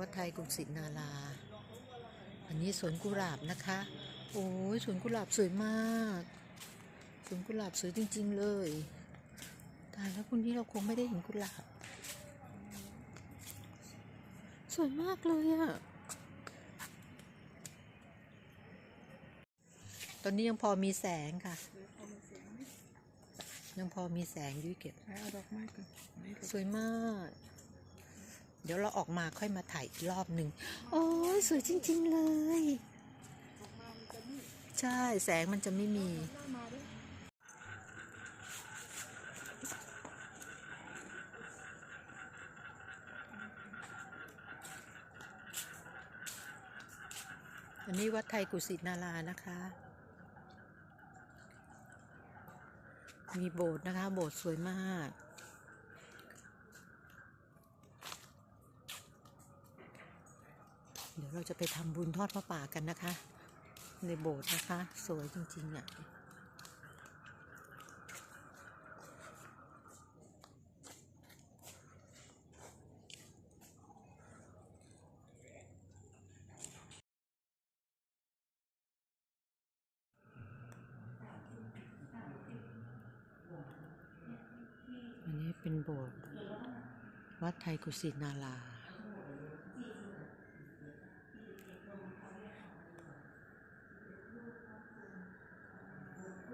วัดไทยกรุงศรีนาราอันนี้สวนกุหลาบนะคะ โอ้ยสวนกุหลาบสวยมาก สวนกุหลาบสวยจริง ๆ เลยตายแล้วคุณนี้เราคงไม่ได้เห็นกุหลาบ สวยมากเลยอะตอนนี้ยังพอมีแสงค่ะ ยังพอมีแสงอยุ้ยเก็บ เอาดอกไม้ก่อนไม่ดอกสวยมาก เดี๋ยวเราออกมาค่อยมาถ่ายอีกรอบหนึ่งโอ้ยสวยจริง ๆ เลย ใช่แสงมันจะไม่มี อันนี้วัดไทยกุสินารานะคะ มีโบสถ์นะคะ โบสถ์สวยมาก เดี๋ยวเราจะไปทำบุญทอดพระป่ากันนะคะ ในโบสถ์นะคะ สวยจริงๆอะอันนี้เป็นโบสถ์วัดไทยกุสินารา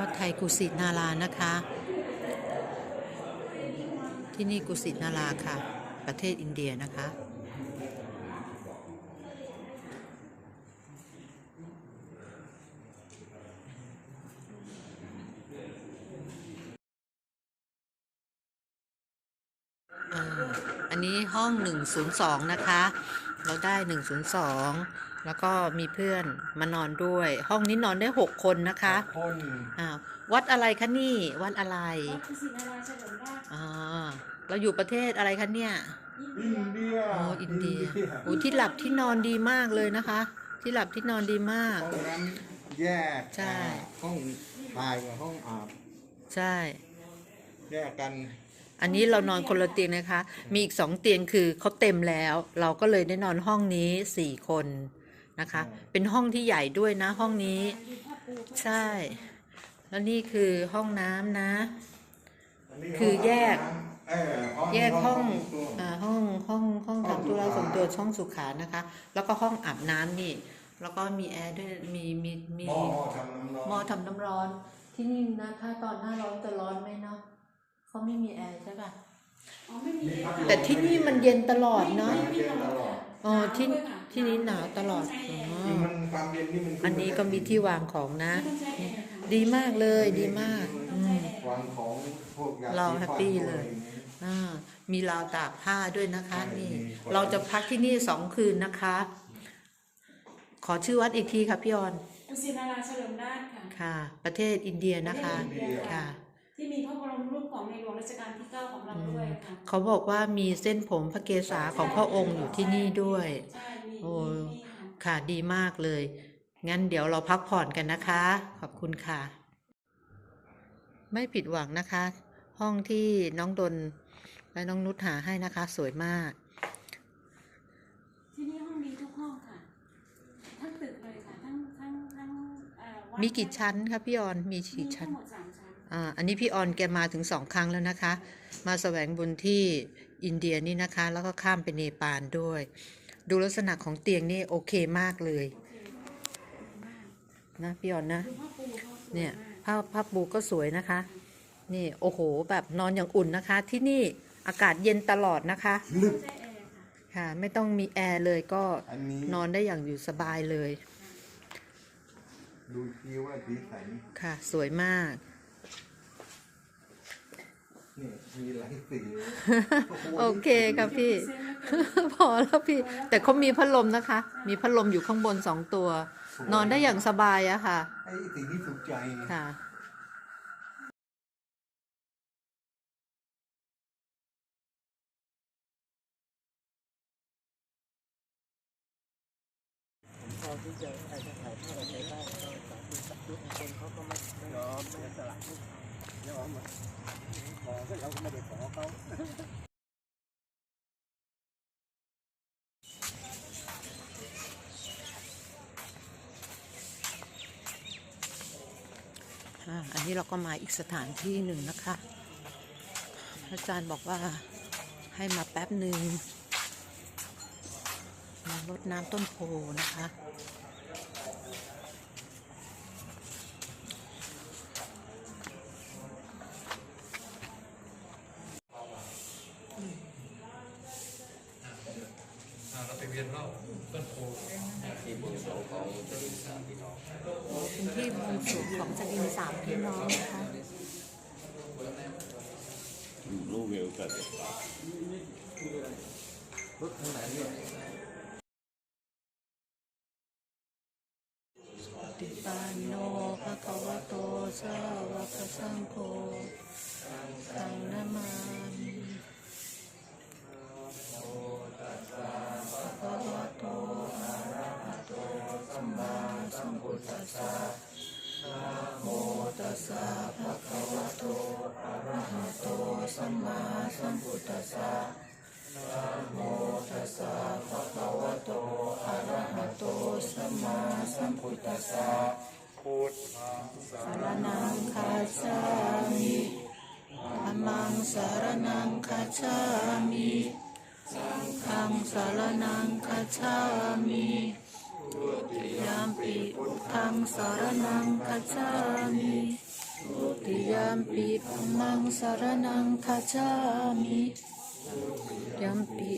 วัดไทยกุสินารานะคะ ที่นี่กุสินาราค่ะ ประเทศอินเดียนะคะอันนี้ห้อง 102 นะคะ เราได้ 102 แล้วก็มีเพื่อนมานอนด้วย ห้องนี้นอนได้6คนนะคะคนอ้าววัดอะไรคะนี่ วัดอะไรวัดกุศินาราเฉลิมราชอ่าเราอยู่ประเทศอะไรคะเนี่ยอินเดียโอ้อินเดียโอ้ที่หลับที่นอนดีมากเลยนะคะ ที่หลับที่นอนดีมากห้องนั้นแยกใช่ห้องทายกับห้องอาบใช่แยกกันอันนี้เรานอนคนละเตียงนะคะ มีอีกสองเตียงคือเขาเต็มแล้ว เราก็เลยได้นอนห้องนี้สี่คน นะคะ เป็นห้องที่ใหญ่ด้วยนะห้องนี้ดูพ่อปูพ่อใช่ แล้วนี่คือห้องน้ำนะนนี้คือแยกเออห้องแยกห้องตัวอ่าห้องห้องห้องห้องทำธุระสุขาส่วนตัวช่องสุขานะคะ แล้วก็ห้องอาบน้ำนี่ แล้วก็มีแอร์ด้วยมีมีมีหม้อทำน้ำร้อนหม้อทำน้ำร้อนที่นี่นะถ้าตอนหน้าร้อนจะร้อนไหมเนาะเขาไม่มีแอร์ใช่ป่ะอ๋อไม่มีแต่ที่นี่มันเย็นตลอดเนาะไม่มีตล อดอ๋อที่ที่นี่หนาวตลอดอ๋จริงอมันความเย็นนี่มันขึ้อันนี้ก็มีที่วางของนะไม่ต้องใช้แอร์ค่ะดีมากเลยดีมากอืมวางของพวกยาเราสีแฮฟัปนปี้พวกเลยอะไรางงี้อ่ามีราวตากผ้าด้วยนะคะใช่นี่มีคนเราจะพักที่นี่สองคืนนะคะ ขอชื่อวัดอีกทีค่ะพี่ออนกุศินาราเฉลิมราชค่ะ ค่ะ ประเทศอินเดียนะคะประเทศอินเดียค่ะ ที่มีพระบรมรูปของในหลวงรัชกาลที่เก้าของเราด้วยค่ะเขาบอกว่ามีเส้นผมพระเกศาของพระองค์อยู่ที่นี่ด้วย ใช่มีโอ้มีมีค่ะ ค่ะดีมากเลย งั้นเดี๋ยวเราพักผ่อนกันนะคะ ขอบคุณค่ะ ไม่ผิดหวังนะคะ ห้องที่น้องดนและน้องนุชหาให้นะคะ สวยมาก ที่นี่ห้องดีทุกห้องค่ะ ทั้งตึกเลยค่ะ ทั้งทั้งทั้งเอ่อวัดมีกี่ชั้นคะพี่ออนมีกี่ชั้น ทั้งหมดสามชั้น อ่าอันนี้พี่ออนแกมาถึงสองครั้งแล้วนะคะ มาแสวงบุญที่อินเดียนี่นะคะ แล้วก็ข้ามไปเนปาลด้วย ดูลักษณะของเตียงนี่โอเคมากเลยมากนะพี่ออนนะดูพ่อปูเขาสวยเนี่ยมากผ้าผ้าปูก็สวยนะคะ นี่โอ้โหแบบนอนอย่างอุ่นนะคะ ที่นี่อากาศเย็นตลอดนะคะไม่ใช่แอร์ค่ะค่ะ ไม่ต้องมีแอร์เลยก็อันนี้นอนได้อย่างอยู่สบายเลย ดูทีว่าสีสันค่ะ สวยมาก นี่มีหลายสีโอเคครับพี่เซ็นแล้วกันพอแล้วพี่ แต่เขามีพัดลมนะคะ มีพัดลมอยู่ข้างบนสองตัว นอนได้อย่างสบายอะค่ะ ไอ้สีที่ถูกใจไงค่ะอ่าอันนี้เราก็มาอีกสถานที่หนึ่งนะคะ อาจารย์บอกว่าให้มาแป๊บหนึ่งมารดน้ำต้นโพนะคะ เป็นที่บวงสรวงของจดินสามพี่น้องนะคะรู้เวลกันติปันโนภะคะวะโตสาวกสังโฆสังนามา สัมพุทธัสสะนะโมตัสสะภะคะวะโต อะระหะโต สัมมาสัมพุทธัสสะสารนังคาชามิธรรมังสารนังคาชามิสังฆังสารนังคาชามิยามปิพุทธังสารนังคาชามิ ทุติยามปิธัมมังสารนังคาชามิยัมปิ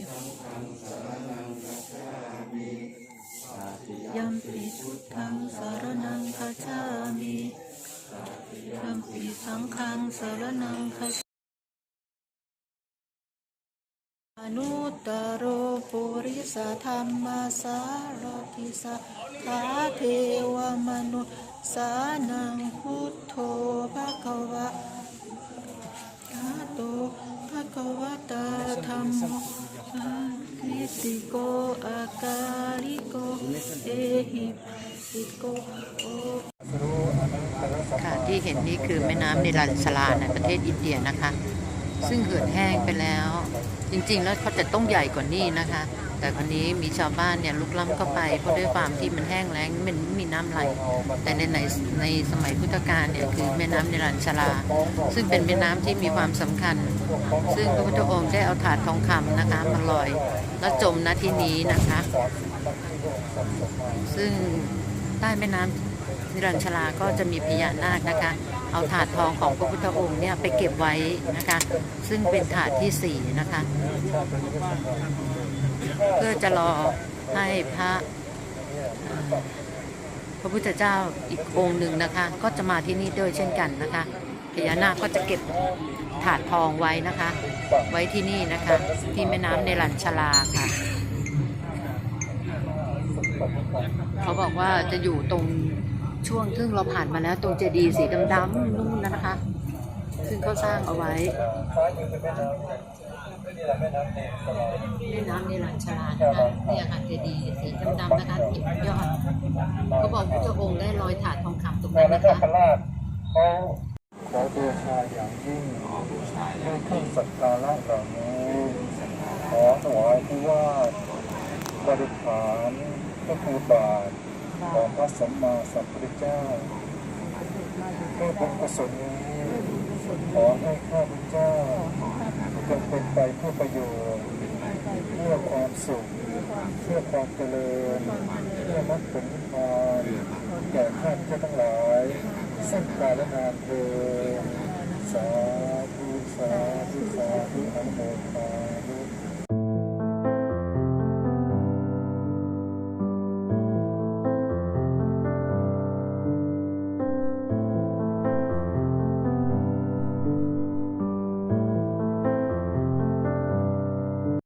ยามปิพุทธังสารนังคาชามิยัมปิสังฆังสารนังคา อนุตตรโรปุริสธรรมสารติสัทาเทวมนุสานังพุทโธภะคะวะอะโตภะคะวะตาธรรมโมสังคิติโกอากาลิโกเอหิปิโกโอค่ะที่เห็นนี่คือแม่น้ำในิรันชลาในประเทศอินเดียนะคะ ซึ่งเหือดแห้งไปแล้ว จริงๆ แล้วเขาจะต้องใหญ่กว่านี้นะคะ แต่คนนี้มีชาวบ้านเนี่ยลุกล้ำเข้าไปเพราะด้วยความที่มันแห้งแล้งมันไม่มีน้ำไหล แต่ในในในสมัยพุทธกาลเนี่ยคือแม่น้ำนิรันชลาซึ่งเป็นแม่น้ำที่มีความสำคัญ ซึ่งพระพุทธองค์ได้เอาถาดทองคำนะคะมาลอย แล้วจมณที่นี้นะคะ ซึ่งใต้แม่น้ำ นิรันชลาก็จะมีพญานาคนะคะ เอาถาดทองของพระพุทธองค์เนี่ยไปเก็บไว้นะคะ ซึ่งเป็นถาดที่สี่นะคะ เพื่อจะรอให้พระพระพุทธเจ้าอีกองค์หนึ่งนะคะ ก็จะมาที่นี่ด้วยเช่นกันนะคะพญานาคก็จะเก็บถาดทองไว้นะคะ ไว้ที่นี่นะคะ ที่แม่น้ำในลันชลาค่ะ เขาบอกว่าจะอยู่ตรง ช่วงซึ่งเราผ่านมาแล้วตรงเจดีย์สีดำๆนู่นนะคะ ซึ่งเขาสร้างเอาไว้แม่น้ำในหลังชลานะคะเนี่ยค่ะเจดีย์สีดำๆนะคะเห็นยอดเขาบอกพระองค์ได้ลอยถาดทองคำตรงนั้นนะคะเขาขอบูชาอย่างยิ่งด้วยเครื่องสักการะเหล่านี้ขอถวายที่ว่าบริขารก็คือบาท ของพระสัมมาสัมพุทธเจ้าเพื่อบุญกุศลนี้ขอให้ข้าพเจ้าจงเป็นไปเพื่อประโยชน์เพื่อความสุขเพื่อความเจริญเพื่อมรรคผลนิพพานแก่ข้าพเจ้าทั้งหลายสิ้นกาลนานเทินสาธุสาธุสาธุอ